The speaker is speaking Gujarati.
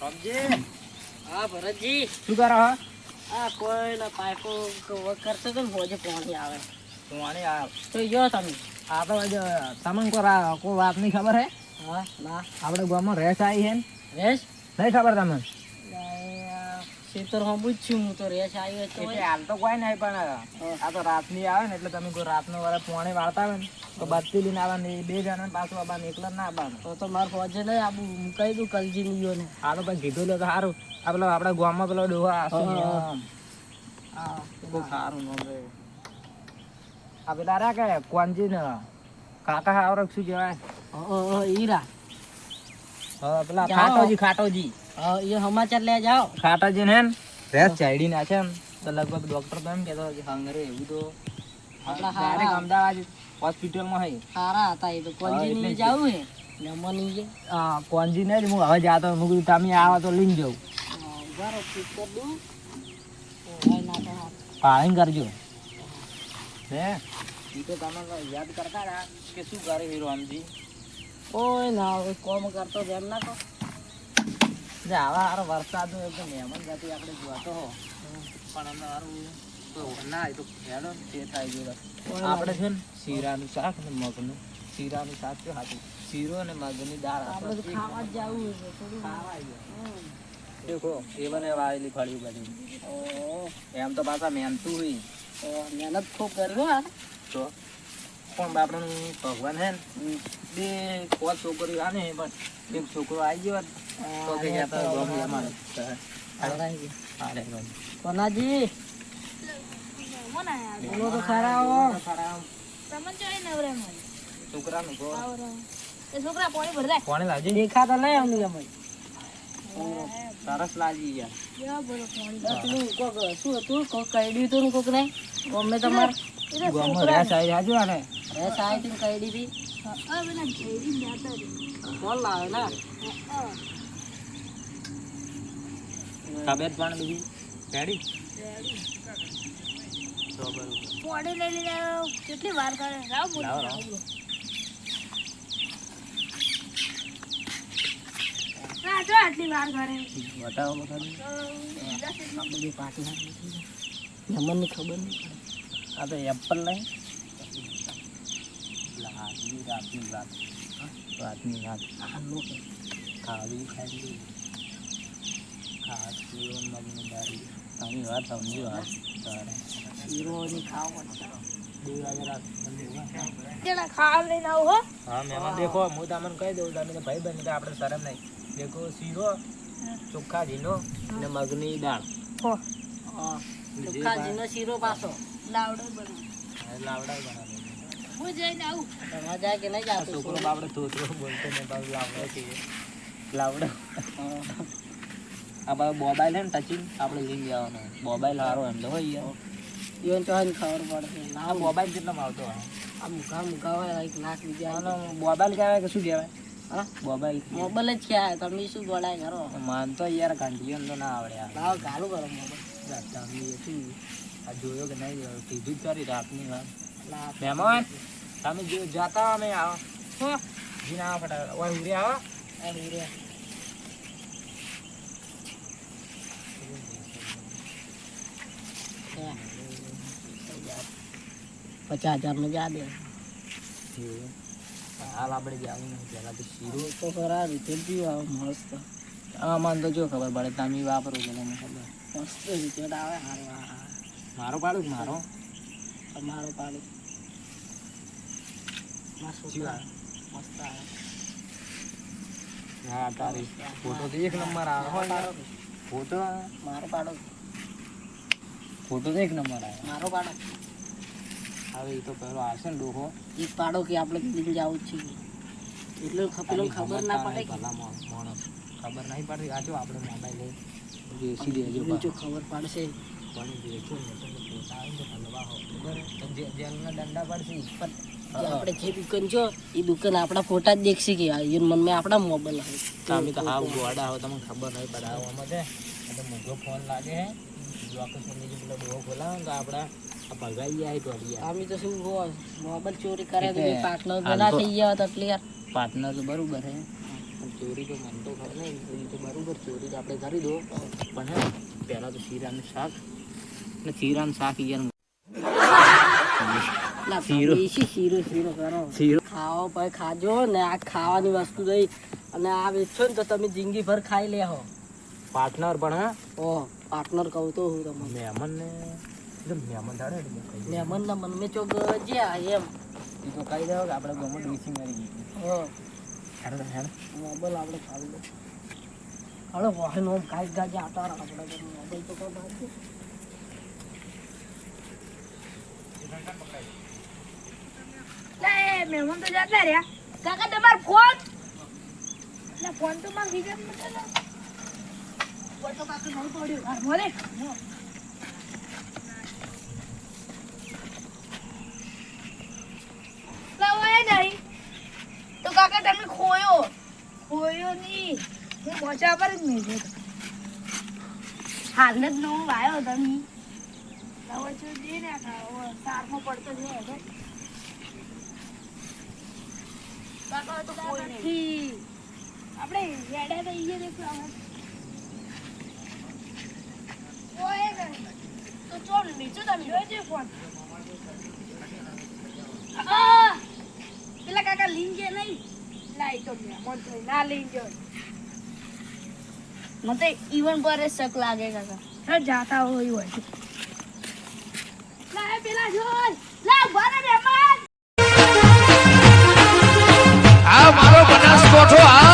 સમજે? હા ભરતજી. શું કરો હો? આ કોઈ ના પાઇપો વર્ક કરતો તો હોજે પાણી આવે. પાણી આવે. તો જો તમે. આ તો તમને કોઈ વાત કોઈ ખબર હે? હા ના. આપણે ગામમાં રેસ આવી છે રેસ નહીં ખબર તમને? ખેતર હું જ છું હું તો રેસ આવ્યો છે એટલે હાલ તો કોઈ નહીં પણ આ તો રાતની આવે ને એટલે તમે કોઈ રાતનો વાળા પોણે વાળતા આવે ને તો બત્તી લઈને આવવાનું બે જણા પાછું આવવાનું એકલા ના આવવાનું. તો તો મારે ફોજે લઈ આબુ હું કહી દઉં કલજી લીયો ને તો પછી કીધું લે તો સારું. આ પેલો આપણા ગામમાં પેલો ડોહા. બહુ સારું નામ રે આ પેલા રા કે કોનજી ને કાકા આવરક શું કહેવાય? હીરા હા પેલા ખાટોજી ખાટોજી. હા એ સમાચાર લે જાઓ. ખાટાજી ને રેસ ચાઈડી ના છે ને તો લગભગ ડોક્ટર તો એમ કહેતો કે હંગરે એવું તો ડાયરેક્ટ. અમદાવાદ હોસ્પિટલમાં હઈ. સારા હતા એ તો. કોલજી ની. જાવું હે ને. મની જે હા કોનજી ને હું હવે જાતો હું કીધું તમે આવો તો લઈને જાઉં. ઉભારો ઠીક કરી દઉં ઓય ના તો હાથ. પાણી કરજો. હે? એ તો તમે યાદ કરતા હતા કે શું કરે હીરો આમજી? ઓય ના કોમ કરતો જ એમ ના જે આવા હારો વરસાદ નો એકદમ મહેમાન જાતિ આપણે જોતો હો. પણ અમે હારું તો ના એ તો હેડો તે થાય જોડે. આપણે છે ને શીરાનું શાક ને મગનું. શીરાનું શાક હાથું. શીરો અને મગની દાળ આપણે ખાવા જ જાવું છે થોડું ખાવા દેખો એ મને વાવેલી ફળ્યું બધું. એમ તો પાછા મહેનતું હોય. તો મહેનત ખૂબ કરી હો તો પણ બાપડાનું ભગવાન હે ને? બે કોલ છોકરીઓ આને પણ એક છોકરો આવી ગયો તો ગમે અમારે. ગમે. કોનાજી બોલો તો ખરા હો છોકરાનું ઘર. છોકરા પાણી ભરતા કોણે લાવજે દેખાતા નહીં અમને અમે સરસ લાગી ગયા પેલું કોક શું હતું કોક કઈડ્યું હતું ને કોક નહીં ગમે તમારે ગામમાં રેસ આવી જાજો આને. રેસ આવી ને કઈડી હતી કોણ લાવે ના તબિયત પણ બધી રેડી? તો બરોબર. પાણી લઈ લઈને કેટલી વાર કરે? લાવ બોલ લાવો, લાવો. ના જો આટલી વાર કરે. બતાવો બતાવો. આપણે બે પાર્ટી યમનની ખબર નહીં આ તો એપલ નહીં. રાતની રાતની રાત. રાતની રાત. આ લોકો ખાવી ખાઈ ખાસ પીવો મગની દાળી તમે વાત સમજી વાત તારે શીરોની ખાવા બે વાગે રાત તેના ખાવા લઈને આવું હો. હા મહેમાન દેખો હું તમને કહી દઉં તમે ભાઈ બની તો આપણે શરમ નહીં. દેખો શીરો ચોખ્ખા ઝીનો ને મગની દાળ. શીરો પાછો. લાવડો બનાવ. લાવડા બનાવે. હું જઈને આવું. તમારે જાય કે નહીં છોકરો બાપડે તોતરો બોલતો ને લાવડો. છે લાવડો આ બાબા મોબાઈલ હે ને ટચિંગ આપણે લઈને જવાનો. મોબાઈલ સારો એમ તો હોય ઈવન તો હજી ખબર પડશે ના મોબાઈલ કેટલામાં આવતો હોય? આ મુખા મુખા હોય એક લાખ બીજા મોબાઈલ કહેવાય કે શું કહેવાય? હા? મોબાઈલ. મોબાઈલ જ કહેવાય. તમે શું બોલાય કરો? માન તો યાર ઘંટીઓ તો ના આવડે યાર. ચાલુ કરો મોબાઈલ. તમે શું આ જોયો કે નહીં જોયો? કીધું જ કરી રાતની વાત મહેમાન તમે જો જાતા અમે આવો. હો. જીને આવો ફટાફટ. ઓય ઉરે આવો. આ પચાસ હજારનું જા દે. હાલ આપણે જવાનું પહેલા તો શીરો. તો ખરા રીતે પીવા મસ્ત. આ મને તો જો ખબર પડે તમે વાપરો છો તમને ખબર. મસ્ત રીતે આવે હારો મારો પાડું મારો? પાડું. મસ્ત આવે? હા તારી ફોટો તો એક નંબર આવે. ફોટો મારો પાડો ફોટો તો એક નંબર આવે. મારો પાડો હવે એ તો પેલો આવશે ને ડોહો. એ પાડો કે આપણે લઈને જવું જ છે એટલે પેલો ખબર ના પડે ભલા માણસ. ખબર નહીં પડતી આ જો આપણે મોબાઈલ બેસી દેજો જો ખબર પડશે. પણ દેખો ને તો પોતા આવે તો હલવા હો? જે- જેલના દંડા પડશે પણ આપણે જે દુકાન છો એ દુકાન આપણા ફોટા જ દેખશે કે ઈવન મનમાં આપણા મોબાઈલ આવે. તમે તો હા ગોડા હો તમને ખબર નહીં પડે. આવો આમાં છે. મોટો ફોન લાગે હે. પાર્ટનર તો- થઈ ગયા હોત એટલે યાર પાર્ટનર તો બરોબર હે ચોરી તો મન તો ખબર નહીં તો બરોબર ચોરી તો આપણે કરી દો. પણ હે પહેલાં તો શીરાનું શાક ને શીરાનું શાક યાર શીરો. શીરો શીરો કરો? શીરો. ખાઓ પછી ખાજો ને આ ખાવાની વસ્તુ રહી અને આ વેચો ને તો તમે જિંદગી ભર ખાઈ લે હો. પાર્ટનર પણ હા? ઓ. પાર્ટનર કહું તો હું તમને. મહેમાનને એકદમ મહેમાન ધાડે એટલે બહુ ખાઈ જાય. મહેમાન ના મન મેં ચોક ગયા એમ. એ તો કહી દો કે આપણે ગમે ડોસી મરી ગઈ હો. હેડો હેડો. મોબાઈલ આપણે ખાવી દે હાલો વાહન ઓમ કાઈ ગાજે આટા આપણે મોબાઈલ તો કોઈ એ મહેમાન તો જતા રહ્યા. કાકા તમારો ફોન? લે ફોન તો માર બીજા ફોન તો કાકા નહીં પડ્યો હા મોરે લે ઓય નહીં તો કાકા તમે ખોયો? ખોયો નહીં. હું મોચા પર જ નહીં જતો હાલને જ નવું આવ્યો તમે જો ને સારમાં પડતો જ હવે કાકા તો કોઈ નહીં. આપણે રેડા તો ઈએ દેખો આમાં ઓય નહીં તો નીચે તમે જોજે ફોન પેલા કાકા લીન જે નહીં લાઈ તો મન તો ના લીન જો મને ઈવન પર જ શક લાગે કાકા સર જાતા હોય હોય છે લા પેલા જો લા ભરે મહેમાન આ મારો બનાસકોઠો આ